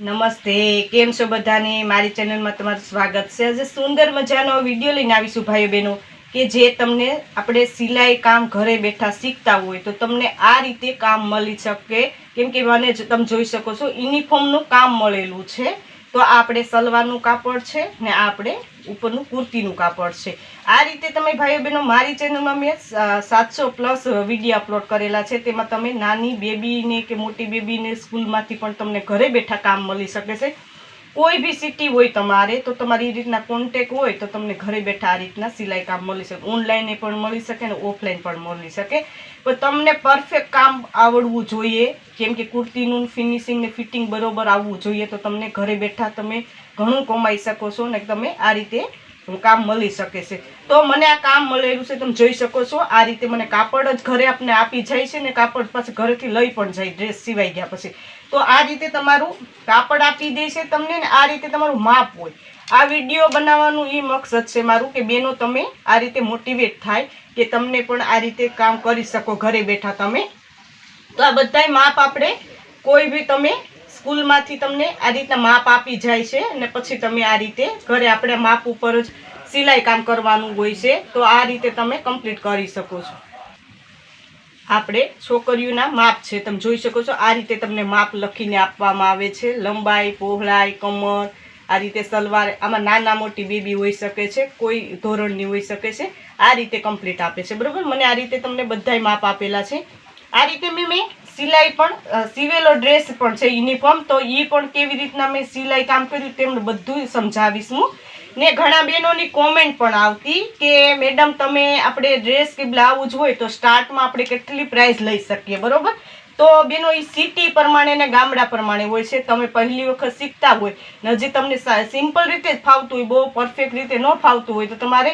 નમસ્તે, કેમ છો બધાને? મારી ચેનલમાં તમારું સ્વાગત છે. આજે સુંદર મજાનો વીડિયો લઈને આવીશું ભાઈઓ બહેનો કે જે તમને આપણે સિલાઈ કામ ઘરે બેઠા શીખતા હોય, તો તમને આ રીતે કામ મળી શકે. કેમ કે મને તમે જોઈ શકો છો, યુનિફોર્મનું કામ મળેલું છે. તો આ આપણે સલવારનું કાપડ છે ને આપણે ઉપરનું કુર્તીનું કાપડ છે. આ રીતે તમે ભાઈઓ બહેનો મારી ચેનલમાં મેં સાતસો પ્લસ વીડિયો અપલોડ કરેલા છે. તેમાં તમે નાની બેબીને કે મોટી બેબીને સ્કૂલમાંથી પણ તમને ઘરે બેઠા કામ મળી શકે છે. કોઈ બી સિટી હોય તમારે, તો તમારી રીતના કોન્ટેક હોય તો તમને ઘરે બેઠા આ રીતના સિલાઈ કામ મળી શકે. ઓનલાઈન પણ મળી શકે ને ઓફલાઈન પણ મળી શકે. પણ તમને પરફેક્ટ કામ આવડવું જોઈએ. કેમ કે કુર્તીનું ફિનિશિંગ ને ફિટિંગ બરોબર આવવું જોઈએ, તો તમને ઘરે બેઠા તમે ઘણું કમાઈ શકો છો ને તમે આ રીતે કામ મળી શકે છે. તો મને આ કામ મળેલું છે, તમે જોઈ શકો છો. આ રીતે મને કાપડ જ ઘરે આપને આપી જાય છે ને કાપડ પાછું ઘરેથી લઈ પણ જાય, ડ્રેસ સિવાઈ ગયા પછી. તો આ રીતે તમારું કાપડ આપી દે છે તમને ને આ રીતે તમારું માપ હોય. આ વીડિયો બનાવવાનું એ મકસદ છે મારું કે બેનો તમે આ રીતે મોટિવેટ થાય કે તમને પણ આ રીતે કામ કરી શકો, ઘરે બેઠા તમે. તો આ બધાય માપ આપણે કોઈ બી તમે સ્કૂલમાંથી તમને આ રીતના માપ આપી જાય છે અને પછી તમે આ રીતે ઘરે આપણે માપ ઉપર જ સિલાઈ કામ કરવાનું હોય છે, તો આ રીતે તમે કમ્પ્લીટ કરી શકો છો. આપણે છોકરીઓના માપ છે, તમે જોઈ શકો છો, આ રીતે તમને માપ લખીને આપવામાં આવે છે. લંબાઈ, પહોળાઈ, કમર, આ રીતે સલવાર, આમાં નાના મોટી બેબી હોઈ શકે છે, કોઈ ધોરણની હોઈ શકે છે, આ રીતે કમ્પ્લીટ આપે છે. બરાબર? મને આ રીતે તમને બધાય માપ આપેલા છે. આ રીતે મેં મેં સિલાઈ પણ સિવેલો ડ્રેસ પણ છે યુનિફોર્મ તો એ પણ કેવી રીતના મેં સિલાઈ કામ કર્યું તેમને બધું સમજાવીશ હું. ને ઘણા બહેનોની કોમેન્ટ પણ આવતી કે, મેડમ, તમે આપણે ડ્રેસ કે બ્લાઉઝ હોય તો સ્ટાર્ટમાં આપણે કેટલી પ્રાઇસ લઈ શકીએ? બરોબર? તો બેનો એ સિટી પ્રમાણે ને ગામડા પ્રમાણે હોય છે. તમે પહેલી વખત શીખતા હોય. ને હજી તમને સિમ્પલ રીતે જ ફાવતું હોય, બહુ પરફેક્ટ રીતે ન ફાવતું હોય, તો તમારે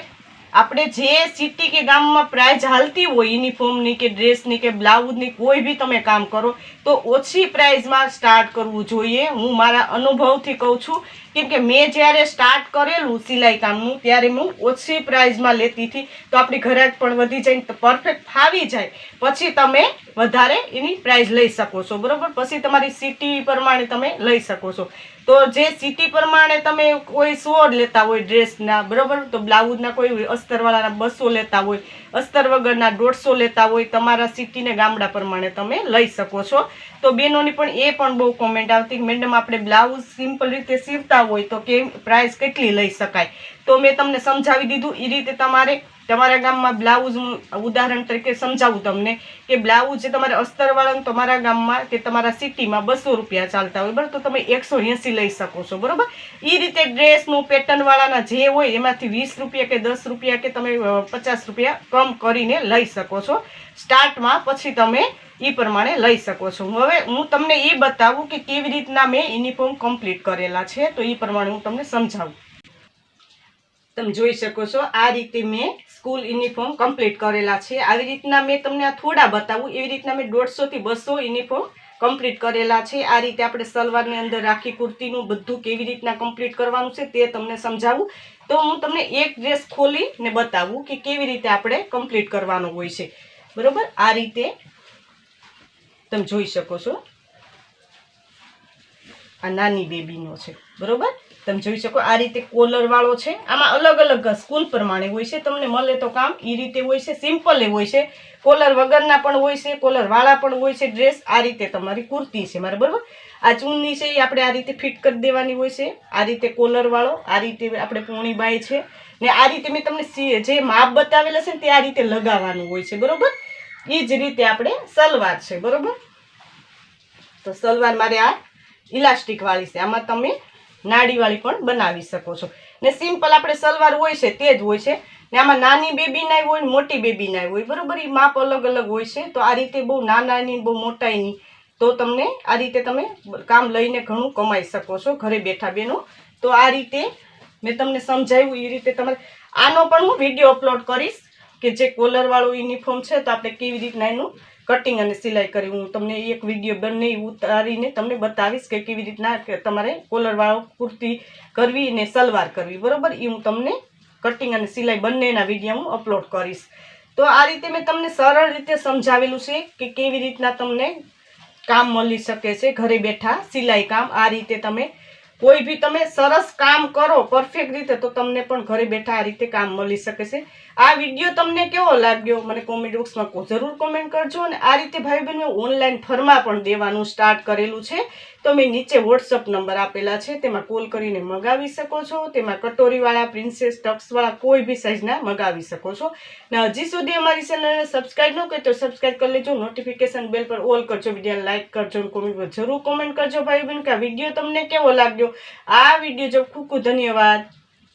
આપણે જે સિટી કે ગામમાં પ્રાઇઝ હાલતી હોય યુનિફોર્મની કે ડ્રેસની કે બ્લાઉઝની કોઈ બી તમે કામ કરો, તો ઓછી પ્રાઇઝમાં સ્ટાર્ટ કરવું જોઈએ. હું મારા અનુભવથી કહું છું, કેમ કે મેં જ્યારે સ્ટાર્ટ કરેલું સિલાઈ કામનું, ત્યારે હું ઓછી પ્રાઇઝમાં લેતી હતી. તો આપણી ઘરાક પણ વધી જાય પરફેક્ટ ફાવી જાય. પછી તમે વધારે એની પ્રાઇઝ લઈ શકો છો, બરાબર? પછી તમારી સિટી પ્રમાણે તમે લઈ શકો છો. તો જે સિટી પ્રમાણે તમે કોઈ સો લેતા હોય ડ્રેસના બરાબર? તો બ્લાઉઝના કોઈ અસ્તરવાળાના બસો લેતા હોય, અસ્તર વગરના દોઢસો લેતા હોય, તમારા સિટીને ગામડા પ્રમાણે તમે લઈ શકો છો. તો બેનોની પણ એ પણ બહુ કોમેન્ટ આવતી, મેડમ, આપણે બ્લાઉઝ સિમ્પલ રીતે સીવતા હોય તો કેમ પ્રાઇસ કેટલી લઈ શકાય? તો મેં તમને સમજાવી દીધું. એ રીતે તમારે તમારા ગામમાં બ્લાઉઝ હું ઉદાહરણ તરીકે સમજાવું તમને કે બ્લાઉઝ જે તમારે અસ્તરવાળાનું તમારા ગામમાં કે તમારા સિટીમાં બસો રૂપિયા ચાલતા હોય, બરાબર? તો તમે એકસો એંસી લઈ શકો છો, બરાબર? એ રીતે ડ્રેસનું પેટર્નવાળાના જે હોય એમાંથી વીસ રૂપિયા કે દસ રૂપિયા કે તમે પચાસ રૂપિયા કમ કરીને લઈ શકો છો. સ્ટાર્ટમાં પછી તમે એ પ્રમાણે લઈ શકો છો. હવે, હું તમને એ બતાવું કે કેવી રીતના મેં યુનિફોર્મ કમ્પ્લીટ કરેલા છે, તો એ પ્રમાણે હું તમને સમજાવું. તમે જોઈ શકો છો, આ રીતે મેં સ્કૂલ યુનિફોર્મ કમ્પ્લીટ કરેલા છે. આવી રીતના મેં તમને આ થોડા બતાવું. એવી રીતના મેં દોઢસોથી બસો યુનિફોર્મ કમ્પ્લીટ કરેલા છે. આ રીતે આપણે સલવારની અંદર રાખી, કુર્તીનું બધું કેવી રીતના કમ્પ્લીટ કરવાનું છે તે તમને સમજાવું. તો હું તમને એક ડ્રેસ ખોલી ને બતાવું કે કેવી રીતે આપણે કમ્પ્લીટ કરવાનું હોય છે. બરોબર? આ રીતે તમે જોઈ શકો છો. આ નાની બેબીનો છે. બરોબર? તમે જોઈ શકો, આ રીતે કોલર વાળો છે. આમાં અલગ અલગ સ્કૂલ પ્રમાણે હોય છે. તમને મળે તો કામ એ રીતે હોય છે સિમ્પલ એ હોય છે. કોલર વગરના પણ હોય છે કોલર વાળા પણ હોય છે ડ્રેસ આ રીતે તમારી કુર્તી છે, મારે બરોબર? આ ચૂનની છે એ આપણે આ રીતે ફિટ કરી દેવાની હોય છે. આ રીતે કોલર વાળો, આ રીતે આપણે પોણી બાય છે. ને આ રીતે મેં તમને જે માપ બતાવેલા છે ને તે આ રીતે લગાવવાનું હોય છે, બરોબર? એ જ રીતે આપણે સલવાર છે, બરોબર? તો સલવાર મારે આ ઇલાસ્ટિક વાળી છે. આમાં તમે નાડીવાળી પણ બનાવી શકો છો. ને સિમ્પલ આપણે સલવાર હોય છે તે જ હોય છે. ને આમાં નાની બેબી બેબીના હોય મોટી બેબીના હોય, બરોબર? એ માપ અલગ અલગ હોય છે. તો આ રીતે બહુ નાનાની, બહુ મોટાઈની, તો તમને આ રીતે તમે કામ લઈને ઘણું કમાઈ શકો છો ઘરે બેઠા બેનો. તો આ રીતે મેં તમને સમજાવ્યું એ રીતે તમારે આનો પણ હું વીડિયો અપલોડ કરીશ કે જે કોલરવાળું યુનિફોર્મ છે તો આપણે કેવી રીતના એનું કટિંગ અને સિલાઈ કરી. હું તમને એક વીડિયો બંને ઉતારીને તમને બતાવીશ કે કેવી રીતના તમારે કોલરવાળો કુર્તી કરવી ને સલવાર કરવી. બરાબર? એ હું તમને કટિંગ અને સિલાઈ બંનેના વીડિયો હું અપલોડ કરીશ. તો આ રીતે મેં તમને સરળ રીતે સમજાવેલું છે કે કેવી રીતના તમને કામ મળી શકે છે ઘરે બેઠા સિલાઈ કામ. આ રીતે તમે કોઈ બી તમે સરસ કામ કરો પરફેક્ટ રીતે, તો તમને પણ ઘરે બેઠા આ રીતે કામ મળી શકે છે. આ વીડિયો તમને કેવો લાગ્યો? મને કોમેન્ટ બોક્સમાં જરૂર કોમેન્ટ કરજો અને આ રીતે ભાઈ બહેન મેં ઓનલાઈન ફર્મા પણ દેવાનું સ્ટાર્ટ કરેલું છે. તો મેં નીચે વોટ્સઅપ નંબર આપેલા છે, તેમાં કોલ કરીને મગાવી શકો છો. તેમાં કટોરીવાળા પ્રિન્સેસ ટક્સવાળા કોઈ બી સાઇઝના મગાવી શકો છો. ને હજી સુધી અમારી ચેનલને સબસ્ક્રાઈબ ન કરી તો સબસ્ક્રાઈબ કરી લેજો. નોટિફિકેશન બેલ પર ઓલ કરજો. વીડિયો લાઇક કરજો કોમેન્ટ જરૂર કોમેન્ટ કરજો ભાઈ બહેન કે આ વીડિયો તમને કેવો લાગ્યો? આ વીડિયો જો ખૂબ ખૂબ ધન્યવાદ.